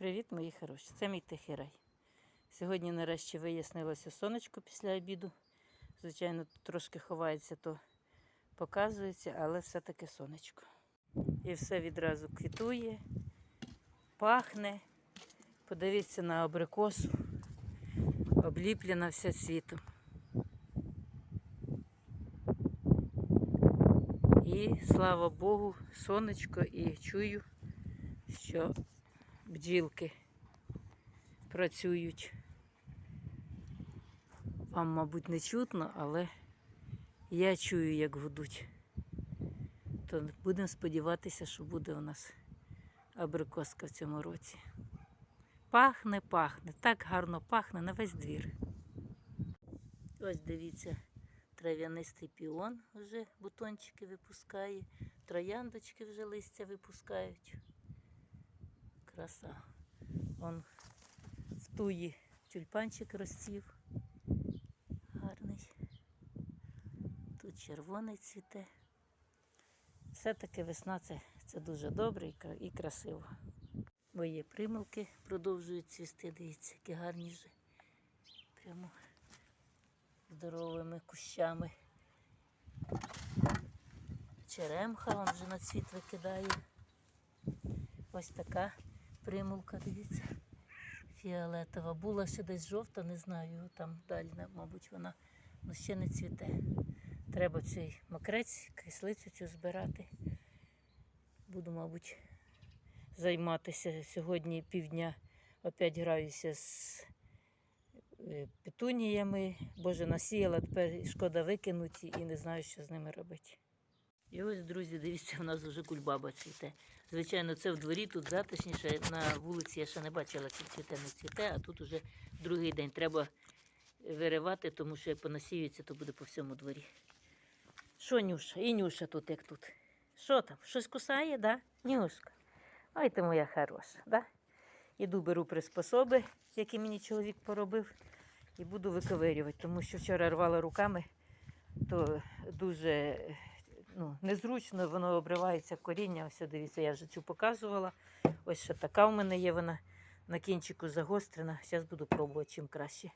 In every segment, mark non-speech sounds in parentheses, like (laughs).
Привіт, мої хороші! Це мій тихий рай. Сьогодні нарешті вияснилося сонечко після обіду. Звичайно, трошки ховається, то показується, але все-таки сонечко. І все відразу квітує, пахне. Подивіться на абрикосу, обліплена вся світом. І слава Богу, сонечко, і чую, що бджілки працюють. Вам, мабуть, не чутно, але я чую, як гудуть. То будемо сподіватися, що буде у нас абрикоска в цьому році. Пахне, пахне, так гарно пахне на весь двір. Ось дивіться, трав'янистий піон вже бутончики випускає, трояндочки вже листя випускають. Краса. Вон в туї тюльпанчик розцвів. Гарний. Тут червоний цвіте. Все-таки весна це, це дуже добре і, красиво. Мої примилки продовжують цвісти, дивіться, які гарні вже. Прямо здоровими кущами. Черемха он вже на цвіт викидає. Ось така примулка, дивіться. Фіолетова. Була ще десь жовта, не знаю, там далі, мабуть, вона ну, ще не цвіте. Треба цей мокрець, кислицю цю збирати. Буду, мабуть, займатися сьогодні півдня. Опять граюся з е, петуніями. Боже, насіяла, тепер шкода викинути і не знаю, що з ними робити. І ось, друзі, дивіться, в нас вже кульбаба цвіте. Звичайно, це в дворі, тут затишніше. На вулиці я ще не бачила, чи цвіте, не цвіте, а тут уже другий день. Треба виривати, тому що як понасіюється, то буде по всьому дворі. Що, Нюша? І Нюша тут, як тут. Що там? Щось кусає, да? Нюшка. Ой, ти моя хороша, да? Іду беру приспособи, які мені чоловік поробив, і буду виковирювати, тому що вчора рвала руками, то дуже ну, незручно, воно обривається коріння. Ось дивіться, я вже цю показувала. Ось ще така в мене є, вона на кінчику загострена. Зараз буду пробувати чим краще.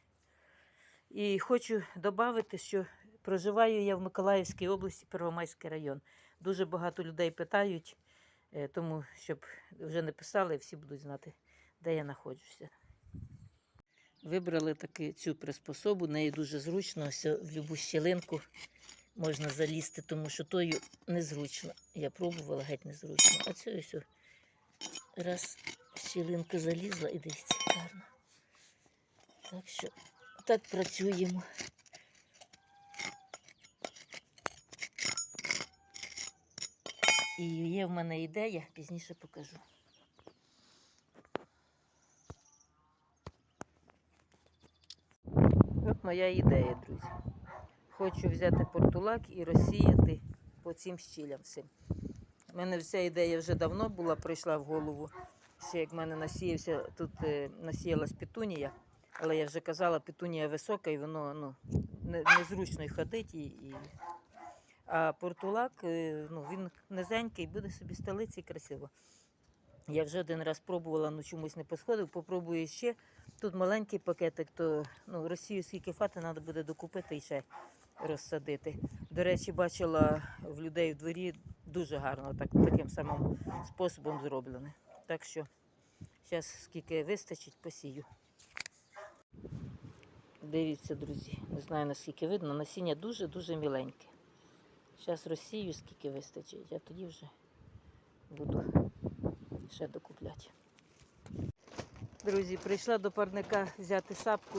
І хочу додати, що проживаю я в Миколаївській області, Первомайський район. Дуже багато людей питають, е, тому щоб вже не писали, всі будуть знати, де я знаходжуся. Вибрали таки цю приспособу, нею дуже зручно, ось в любу щілинку можна залізти, тому що тою незручно. Я пробувала, геть незручно. А це ось раз в щілинку залізла і дивіться, гарно. Так що так працюємо. І є в мене ідея, пізніше покажу. От моя ідея, друзі. Хочу взяти портулак і розсіяти по цим щілям всім. У мене вся ідея вже давно була, прийшла в голову. Ще як в мене насіявся, тут е, насіялась петунія, але я вже казала, петунія висока і воно ну, незручно й ходить. І, і... А портулак, е, ну, він низенький, буде собі стелиться і красиво. Я вже один раз пробувала, ну чомусь не посходив, попробую ще. Тут маленький пакетик, то ну, Росію скільки фати треба буде докупити і ще розсадити. До речі, бачила в людей в дворі дуже гарно, так, таким самим способом зроблене. Так що зараз скільки вистачить, посію. Дивіться, друзі, не знаю наскільки видно, насіння дуже-дуже міленьке. Зараз розсію, скільки вистачить, а тоді вже буду ще докупляти. Друзі, прийшла до парника взяти сапку.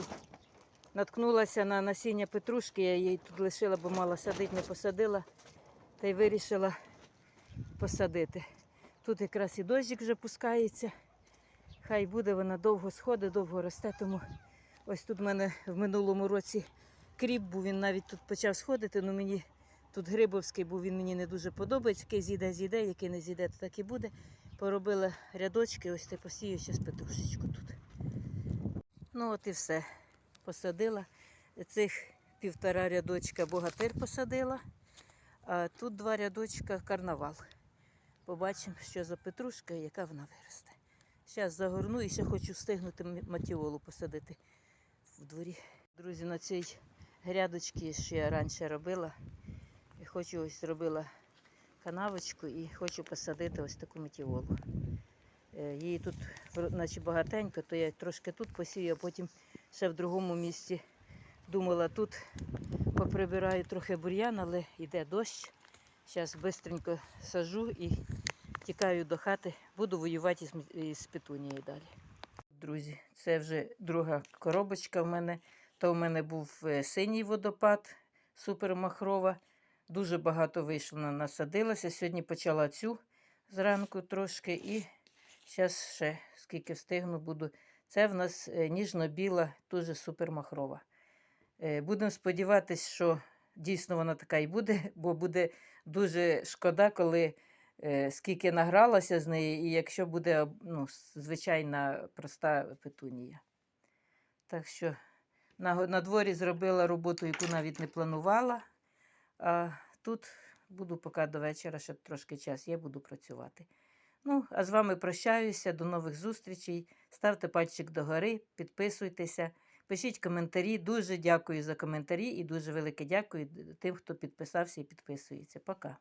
Наткнулася на насіння петрушки, я її тут лишила, бо мала садити, не посадила. Та й вирішила посадити. Тут якраз і дощик вже пускається. Хай буде, вона довго сходить, довго росте. Тому ось тут в мене в минулому році кріп був, він навіть тут почав сходити, але мені тут грибовський був, він мені не дуже подобається. Який зійде, зійде, який не зійде, то так і буде. Поробила рядочки, ось ти посію зараз петрушечку тут. Ну от і все. Посадила. Цих півтора рядочка богатир посадила, а тут два рядочка карнавал. Побачимо, що за петрушка і яка вона виросте. Зараз загорну і ще хочу встигнути матіолу посадити в дворі. Друзі, на цій грядочці, що я раніше робила, хочу ось зробила канавочку і хочу посадити ось таку матіолу. Е, Її тут наче багатенько, то я трошки тут посію, а потім ще в другому місці думала тут поприбираю трохи бур'ян, але йде дощ. Зараз швидко сажу і тікаю до хати. Буду воювати із, петунією далі. Друзі, це вже друга коробочка в мене. То в мене був е, синій водопад, супермахрова. Дуже багато вийшло, на- насадилася. Сьогодні почала цю зранку трошки і зараз ще скільки встигну буду. Це в нас е, ніжно-біла, дуже супермахрова. Е, Будемо сподіватися, що дійсно вона така і буде, (laughs) бо буде дуже шкода, коли е, скільки награлася з неї, і якщо буде ну, звичайна проста петунія. Так що на, на дворі зробила роботу, яку навіть не планувала. А тут буду поки до вечора, ще трошки час є, буду працювати. Ну, а з вами прощаюся. До нових зустрічей. Ставте пальчик догори, підписуйтеся. Пишіть коментарі. Дуже дякую за коментарі і дуже велике дякую тим, хто підписався і підписується. Пока.